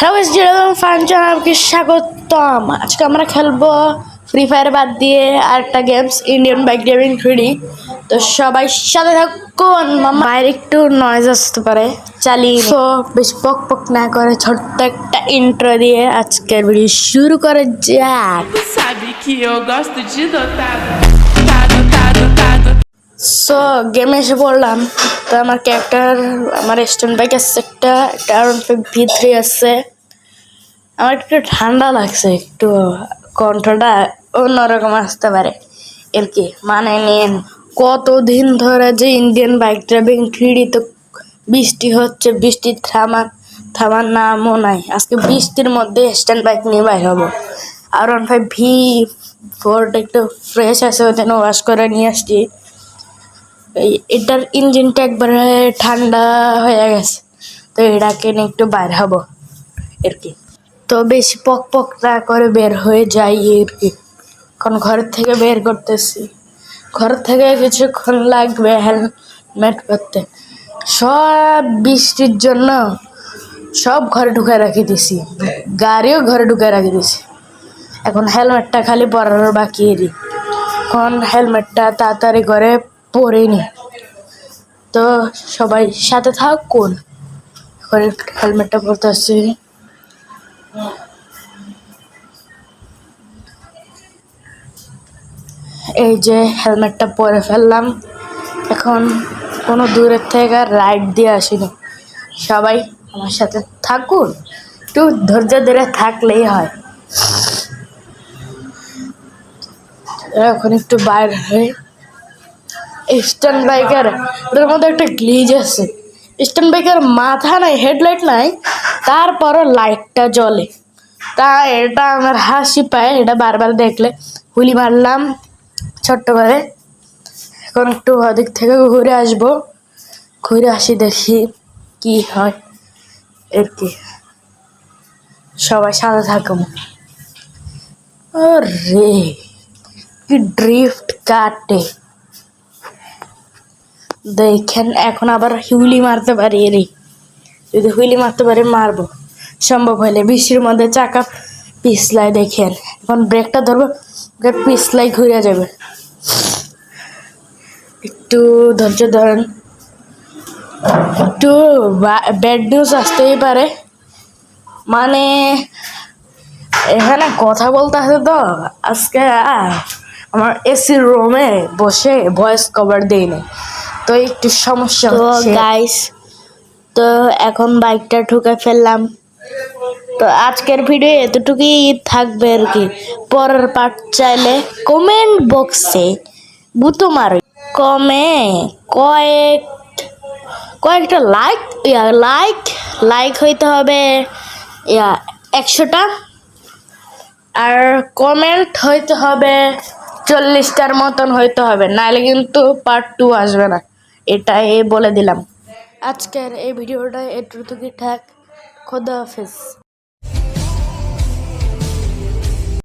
Hello যেরকম fun চ্যানেলকে স্বাগতম। আজকে আমরা খেলব ফ্রি ফায়ার বাদ দিয়ে আরেকটা games Indian bike driving three D তো সবাই সাথে থাকুন বাইরে একটু নয়েজ আসতে পারে। চালিয়ে তো বেশ পক পক না করে ছোট্ট একটা ইন্ট্রো দিয়ে আজকের ভিডিও শুরু করে যাক। সো গেমে এসে পড়লাম। তো আমার ক্যারেক্টার আমার স্ট্যান্ড বাইক আছে একটা একটা আর ভি থ্রি আছে। আমার একটু ঠান্ডা লাগছে, একটু কণ্ঠটা অন্যরকম আসতে পারে। এর কি? মানে নিন, কতদিন ধরে যে ইন্ডিয়ান বাইক ড্রাইভিং তো বৃষ্টি হচ্ছে, বৃষ্টি থামা থামার নামও নাই। আজকে বৃষ্টির মধ্যে স্ট্যান্ড বাইক নিয়ে বাইর হব। আর ওয়ান ফাইভ ভি ফোরটা একটু ফ্রেশ আছে, ওই জন্য ওয়াশ করে নিয়ে আসছি। এটার ইঞ্জিনটা একবারে ঠান্ডা হয়ে গেছে। তো এটাকে নিয়ে একটু বাইর হব আর কি। তো বেশি পক পক না করে বের হয়ে যাই আর কি। এখন ঘর থেকে বের করতেছি। ঘর থেকে কিছুক্ষণ লাগবে হেলমেট করতে সব বৃষ্টির জন্য সব ঘরে ঢুকে রাখি দিছি। গাড়িও ঘরে ঢুকে রাখি দিছি। এখন হেলমেটটা খালি পরার বাকি এরই। এখন হেলমেটটা তাড়াতাড়ি করে পরিনি। তো সবাই সাথে থাকুন। হেলমেটটা পরতে আসছি। এই যে হেলমেটটা পরে ফেললাম। এখন কোনো দূরের থেকে রাইড দিয়ে আসিনি। সবাই আমার সাথে থাকুন। একটু ধৈর্য ধরে থাকলেই হয়। এখন একটু বাইরে হয়ে স্ট্যান্ড বাইকার এটার মধ্যে একটা গ্লিজ আছে। স্ট্যান্ড বাইকার মাথা নাই হেডলাইট নাই, তারপরও লাইটটা জ্বলে। তা এটা আমার হাসি পায়, এটা বারবার দেখলে। হুলি মারলাম ছোট্ট করে। এখন একটু ওদিক থেকে ঘুরে আসব। ঘুরে আসি দেখি কি হয়। এর কি? সবাই সাথে থাকব রে কি ড্রিফট কাটে। দেখেন, এখন আবার হুইলি মারতে পারি রে যদি হুইলি মারতে পারি, মারবো। সম্ভব হলে বৃষ্টির মধ্যে চাকা পিছলাই দেখেন। এখন ব্রেকটা ধরবো পিছলাই ঘুরে যাবে। একটু ধৈর্য ধরেন। একটু ব্যাড নিউজ আসতেই পারে। মানে এখানে কথা বলতে আছে তো, আজকে আমার এসি রুমে বসে ভয়েস কভার দেয়নি তো একটু সমস্যা তো গাইস তো এখন বাইকটা ঠুকে ফেললাম। তো আজকের ভিডিও এতটুকুই থাকবে আর কি। পরের পার্ট চাইলে কমেন্ট বক্সে বুতো মারো। কমে কয়েক কয়েকটা লাইক ইয়া লাইক লাইক হইতে হবে ইয়া একশোটা। আর কমেন্ট হইতে হবে চল্লিশটার মতন হইতে হবে নাহলে কিন্তু পার্ট টু আসবে না। এটাই বলে দিলাম। আজকের এই ভিডিওটা এটুকুই থাক খোদা হাফেজ।